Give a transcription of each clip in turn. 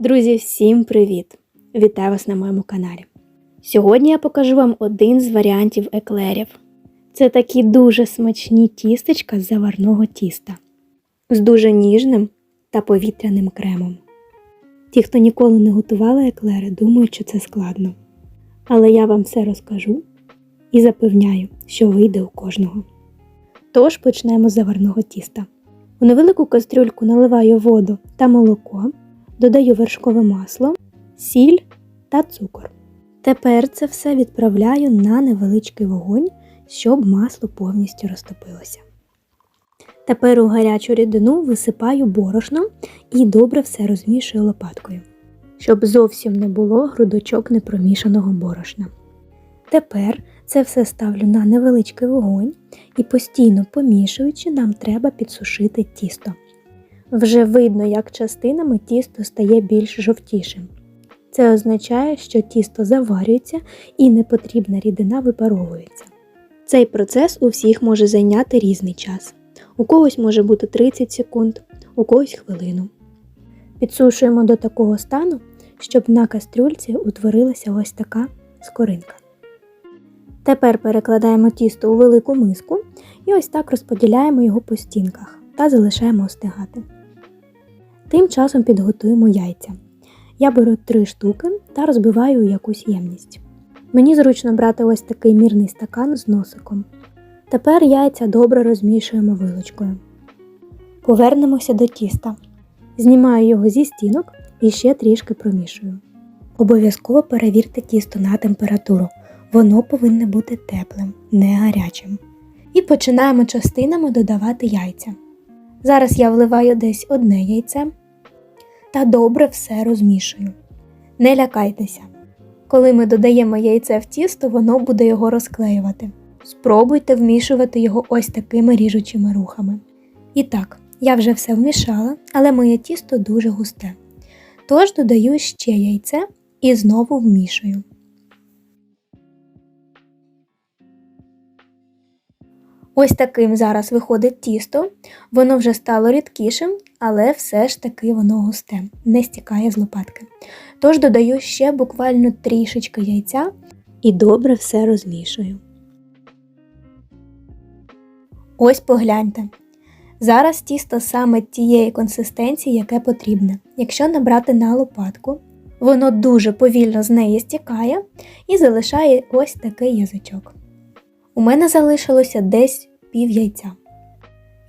Друзі, всім привіт! Вітаю вас на моєму каналі. Сьогодні я покажу вам один з варіантів еклерів. Це такі дуже смачні тістечка з заварного тіста з дуже ніжним та повітряним кремом. Ті, хто ніколи не готували еклери, думають, що це складно. Але я вам все розкажу і запевняю, що вийде у кожного. Тож почнемо з заварного тіста. У невелику кастрюльку наливаю воду та молоко, додаю вершкове масло, сіль та цукор. Тепер це все відправляю на невеличкий вогонь, щоб масло повністю розтопилося. Тепер у гарячу рідину висипаю борошно і добре все розмішую лопаткою, щоб зовсім не було грудочок непромішаного борошна. Тепер це все ставлю на невеличкий вогонь і постійно помішуючи, нам треба підсушити тісто. Вже видно, як частинами тісто стає більш жовтішим. Це означає, що тісто заварюється і непотрібна рідина випаровується. Цей процес у всіх може зайняти різний час. У когось може бути 30 секунд, у когось хвилину. Підсушуємо до такого стану, щоб на кастрюльці утворилася ось така скоринка. Тепер перекладаємо тісто у велику миску і ось так розподіляємо його по стінках та залишаємо остигати. Тим часом підготуємо яйця. Я беру 3 штуки та розбиваю якусь ємність. Мені зручно брати ось такий мірний стакан з носиком. Тепер яйця добре розмішуємо вилочкою. Повернемося до тіста. Знімаю його зі стінок і ще трішки промішую. Обов'язково перевірте тісто на температуру. Воно повинне бути теплим, не гарячим. І починаємо частинами додавати яйця. Зараз я вливаю десь одне яйце та добре все розмішую. Не лякайтеся. Коли ми додаємо яйце в тісто, воно буде його розклеювати. Спробуйте вмішувати його ось такими ріжучими рухами. І так, я вже все вмішала, але моє тісто дуже густе. Тож додаю ще яйце і знову вмішую. Ось таким зараз виходить тісто, воно вже стало рідкішим, але все ж таки воно густе, не стікає з лопатки. Тож додаю ще буквально трішечки яйця і добре все розмішую. Ось погляньте. Зараз тісто саме тієї консистенції, яке потрібне. Якщо набрати на лопатку, воно дуже повільно з неї стікає і залишає ось такий язичок. У мене залишилося десь пів яйця.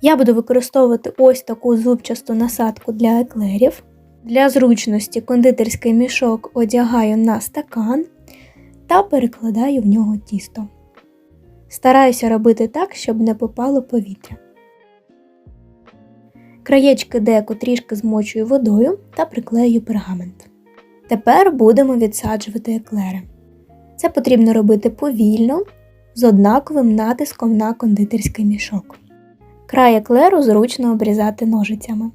Я буду використовувати ось таку зубчасту насадку для еклерів. Для зручності кондитерський мішок одягаю на стакан та перекладаю в нього тісто. Стараюся робити так, щоб не попало повітря. Краєчки деку трішки змочую водою та приклею пергамент. Тепер будемо відсаджувати еклери. Це потрібно робити повільно, з однаковим натиском на кондитерський мішок. Край еклеру зручно обрізати ножицями.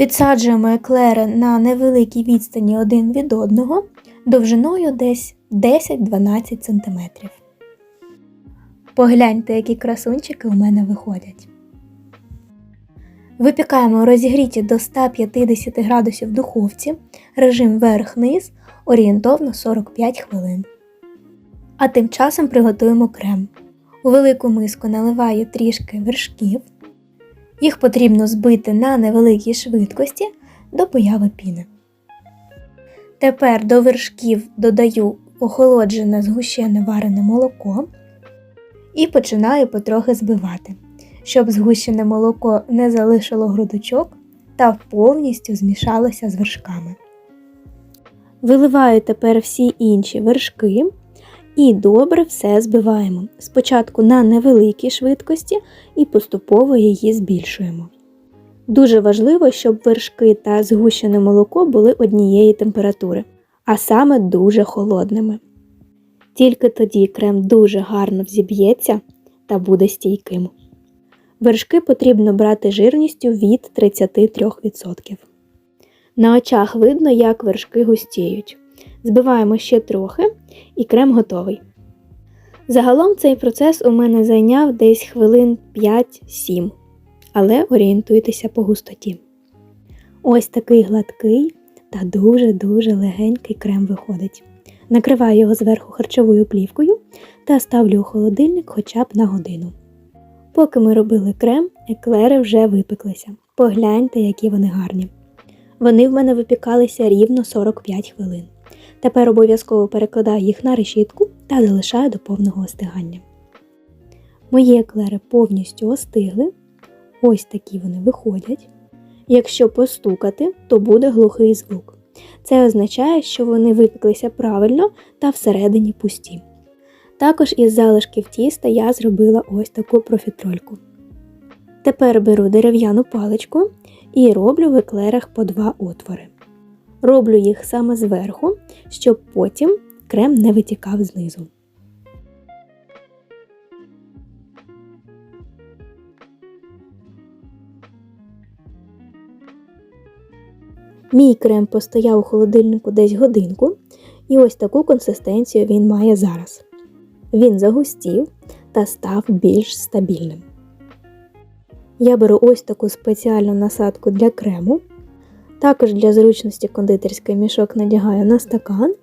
Відсаджуємо еклери на невеликій відстані один від одного довжиною десь 10-12 см. Погляньте, які красунчики у мене виходять. Випікаємо розігріті до 150 градусів в духовці, режим верх-низ орієнтовно 45 хвилин. А тим часом приготуємо крем. У велику миску наливаю трішки вершків. Їх потрібно збити на невеликій швидкості до появи піни. Тепер до вершків додаю охолоджене згущене варене молоко і починаю потрохи збивати, щоб згущене молоко не залишило грудочок та повністю змішалося з вершками. Виливаю тепер всі інші вершки. І добре все збиваємо. Спочатку на невеликій швидкості і поступово її збільшуємо. Дуже важливо, щоб вершки та згущене молоко були однієї температури, а саме дуже холодними. Тільки тоді крем дуже гарно взіб'ється та буде стійким. Вершки потрібно брати жирністю від 33%. На очах видно, як вершки густіють. Збиваємо ще трохи і крем готовий. Загалом цей процес у мене зайняв десь хвилин 5-7, але орієнтуйтеся по густоті. Ось такий гладкий, та дуже-дуже легенький крем виходить. Накриваю його зверху харчовою плівкою та ставлю у холодильник хоча б на годину. Поки ми робили крем, еклери вже випеклися. Погляньте, які вони гарні. Вони в мене випікалися рівно 45 хвилин. Тепер обов'язково перекладаю їх на решітку та залишаю до повного остигання. Мої еклери повністю остигли. Ось такі вони виходять. Якщо постукати, то буде глухий звук. Це означає, що вони випеклися правильно та всередині пусті. Також із залишків тіста я зробила ось таку профітрольку. Тепер беру дерев'яну паличку і роблю в еклерах по два отвори. Роблю їх саме зверху, щоб потім крем не витікав знизу. Мій крем постояв у холодильнику десь годинку, і ось таку консистенцію він має зараз. Він загустів та став більш стабільним. Я беру ось таку спеціальну насадку для крему. Також для зручності кондитерський мішок надягаю на стакан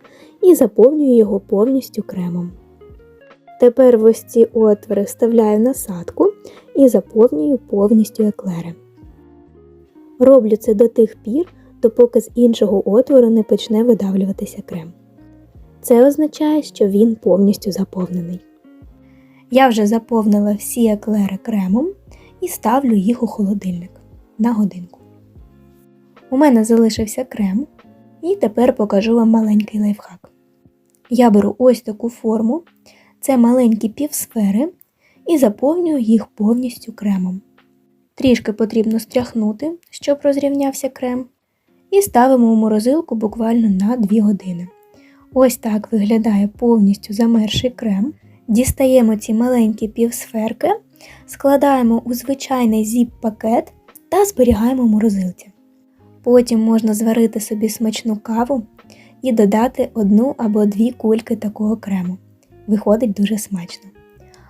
і заповнюю його повністю кремом. Тепер ось ці отвори вставляю насадку і заповнюю повністю еклери. Роблю це до тих пір, допоки з іншого отвору не почне видавлюватися крем. Це означає, що він повністю заповнений. Я вже заповнила всі еклери кремом і ставлю їх у холодильник на годинку. У мене залишився крем, і тепер покажу вам маленький лайфхак. Я беру ось таку форму, це маленькі півсфери, і заповнюю їх повністю кремом. Трішки потрібно стряхнути, щоб розрівнявся крем, і ставимо у морозилку буквально на 2 години. Ось так виглядає повністю замерший крем. Дістаємо ці маленькі півсферки, складаємо у звичайний зіп-пакет та зберігаємо в морозилці. Потім можна зварити собі смачну каву і додати одну або дві кульки такого крему. Виходить дуже смачно.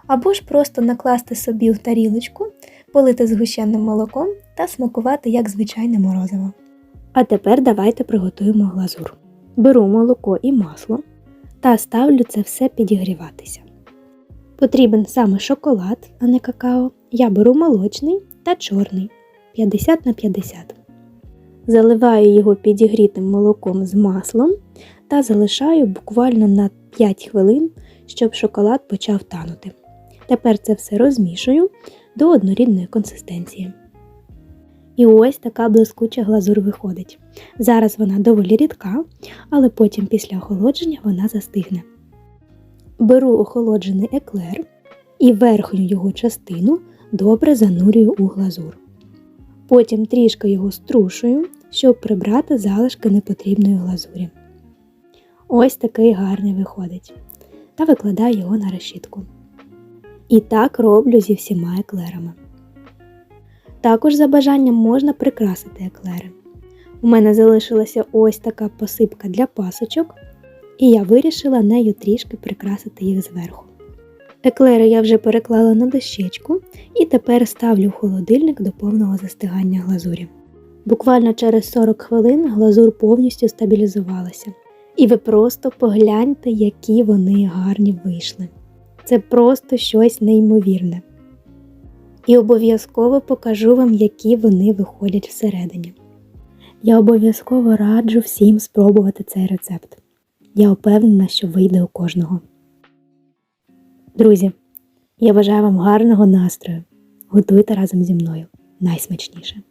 Або ж просто накласти собі в тарілочку, полити згущеним молоком та смакувати як звичайне морозиво. А тепер давайте приготуємо глазур. Беру молоко і масло та ставлю це все підігріватися. Потрібен саме шоколад, а не какао. Я беру молочний та чорний 50 на 50. Заливаю його підігрітим молоком з маслом та залишаю буквально на 5 хвилин, щоб шоколад почав танути. Тепер це все розмішую до однорідної консистенції. І ось така блискуча глазур виходить. Зараз вона доволі рідка, але потім після охолодження вона застигне. Беру охолоджений еклер і верхню його частину добре занурюю у глазур. Потім трішки його струшую, щоб прибрати залишки непотрібної глазурі. Ось такий гарний виходить. Та викладаю його на решітку. І так роблю зі всіма еклерами. Також за бажанням можна прикрасити еклери. У мене залишилася ось така посипка для пасочок, і я вирішила нею трішки прикрасити їх зверху. Еклери я вже переклала на дощечку і тепер ставлю в холодильник до повного застигання глазурі. Буквально через 40 хвилин глазур повністю стабілізувалася. І ви просто погляньте, які вони гарні вийшли. Це просто щось неймовірне. І обов'язково покажу вам, які вони виходять всередині. Я обов'язково раджу всім спробувати цей рецепт. Я впевнена, що вийде у кожного. Друзі, я бажаю вам гарного настрою. Готуйте разом зі мною найсмачніше.